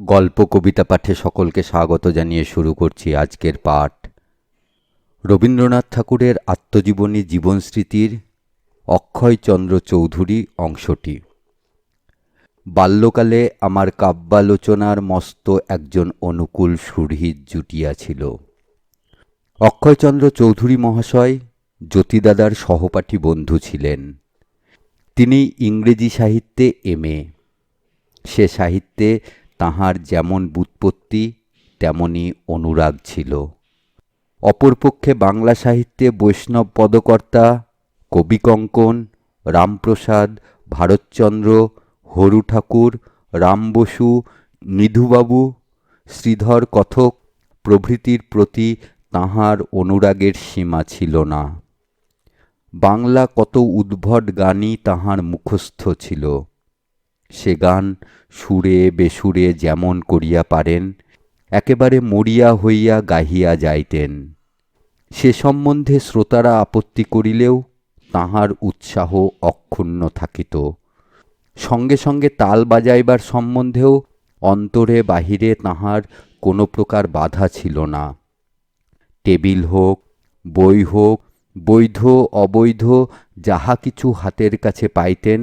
গল্প কবিতা পাঠে সকলকে স্বাগত জানিয়ে শুরু করছি আজকের পাঠ। রবীন্দ্রনাথ ঠাকুরের আত্মজীবনী জীবনস্মৃতির অক্ষয়চন্দ্র চৌধুরী অংশটি। বাল্যকালে আমার কাব্যালোচনার মস্ত একজন অনুকূল সুরহিত জুটিয়াছিল অক্ষয়চন্দ্র চৌধুরী মহাশয় জ্যোতিদাদার সহপাঠী বন্ধু ছিলেন। তিনি ইংরেজি সাহিত্যে এমএ সে সাহিত্যে তাহার যেমন বুৎপত্তি, তেমনি অনুরাগ ছিল। অপরপক্ষে বাংলা সাহিত্যে বৈষ্ণব পদকর্তা কবিকঙ্কন রামপ্রসাদ, ভারতচন্দ্র, হরু ঠাকুর, রাম বসু নিধুবাবু শ্রীধর কথক প্রভৃতির প্রতি তাহার অনুরাগের সীমা ছিল না। বাংলা কত উদ্ভট গানই তাহার মুখস্থ ছিল। সে গান সুরে বেসুরে যেমন করিয়া পারেন, একেবারে মরিয়া হইয়া গাহিয়া যাইতেন। সে সম্বন্ধে শ্রোতারা আপত্তি করিলেও তাহার উৎসাহ অক্ষুণ্ণ থাকিত। সঙ্গে সঙ্গে তাল বাজাইবার সম্বন্ধেও অন্তরে বাহিরে তাহার কোনো প্রকার বাধা ছিল না। টেবিল হোক, বই হোক, বৈধ, অবৈধ, যাহা কিছু হাতের কাছে পাইতেন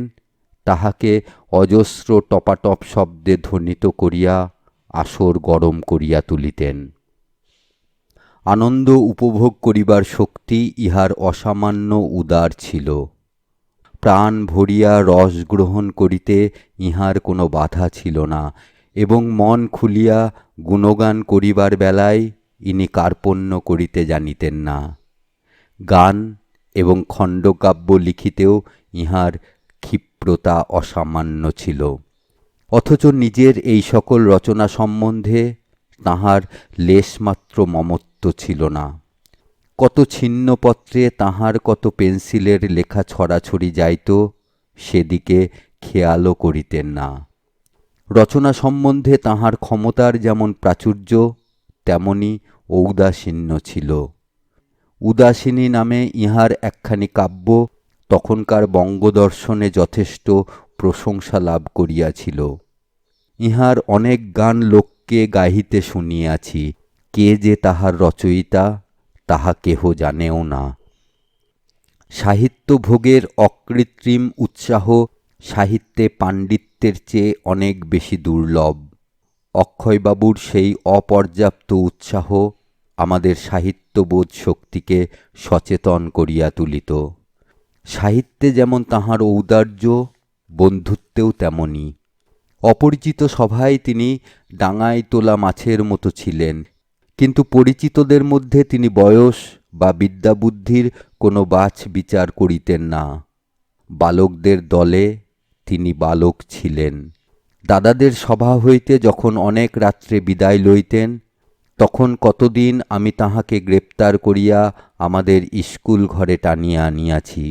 তাহাকে অজস্র টপাটপ শব্দে ধ্বনিত করিয়া আসর গরম করিয়া তুলিতেন। আনন্দ উপভোগ করিবার শক্তি ইহার অসামান্য উদার ছিল। প্রাণ ভরিয়া রস গ্রহণ করিতে ইহার কোনো বাধা ছিল না এবং মন খুলিয়া গুণগান করিবার বেলায় ইনি কার্পণ্য করিতে জানিতেন না। গান এবং খণ্ডকাব্য লিখিতেও ইহার ক্ষিপ্রতা অসামান্য ছিল। অথচ নিজের এই সকল রচনা সম্বন্ধে তাহার লেশমাত্র মমত্ব ছিল না। কত ছিন্নপত্রে তাহার কত পেন্সিলের লেখা ছড়াছড়ি যাইত, সেদিকে খেয়ালও করিতেন না। রচনা সম্বন্ধে তাহার ক্ষমতার যেমন প্রাচুর্য, তেমনি ঔদাসীন্য ছিল। উদাসিনী নামে ইহার একখানি কাব্য তখনকার বঙ্গদর্শনে যথেষ্ট প্রশংসা লাভ করিয়াছিল। ইহার অনেক গান লোককে গাহিতে শুনিয়াছি, কে যে তাহার রচয়িতা, তাহা কেহ জানেও না। সাহিত্য ভোগের অকৃত্রিম উৎসাহ সাহিত্যে পাণ্ডিত্যের চেয়ে অনেক বেশি দুর্লভ। অক্ষয়বাবুর সেই অপর্যাপ্ত উৎসাহ আমাদের সাহিত্যবোধ শক্তিকে সচেতন করিয়া তুলিত। সাহিত্যে যেমন তাহার ঔদার্য, বন্ধুত্বেও তেমনি। অপরিচিত সভায় তিনি ডাঙায় তোলা মাছের মতো ছিলেন, কিন্তু পরিচিতদের মধ্যে তিনি বয়স বা বিদ্যাবুদ্ধির কোনো বাছ বিচার করিতেন না। বালকদের দলে তিনি বালক ছিলেন। দাদাদের সভা হইতে যখন অনেক রাত্রে বিদায় লইতেন, তখন কতদিন আমি তাহাকে গ্রেপ্তার করিয়া আমাদের স্কুল ঘরে টানিয়া আনিয়াছি।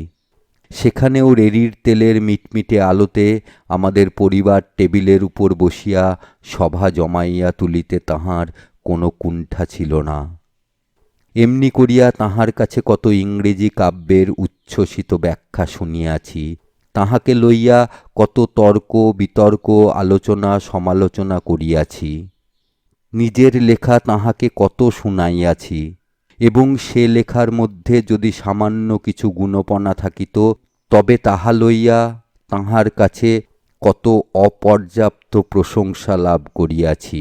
সেখানেও রেড়ির তেলের মিটমিটে আলোতে আমাদের পরিবার টেবিলের উপর বসিয়া সভা জমাইয়া তুলিতে তাহার কোনো কুণ্ঠা ছিল না। এমনি করিয়া তাহার কাছে কত ইংরেজি কাব্যের উচ্ছ্বসিত ব্যাখ্যা শুনিয়াছি। তাহাকে লইয়া কত তর্ক, বিতর্ক, আলোচনা, সমালোচনা করিয়াছি। নিজের লেখা তাহাকে কত শুনাইয়াছি। এবং সে লেখার মধ্যে যদি সামান্য কিছু গুণপনা থাকিত, তবে তাহা লইয়া তাহার কাছে কত অপর্যাপ্ত প্রশংসা লাভ করিয়াছি।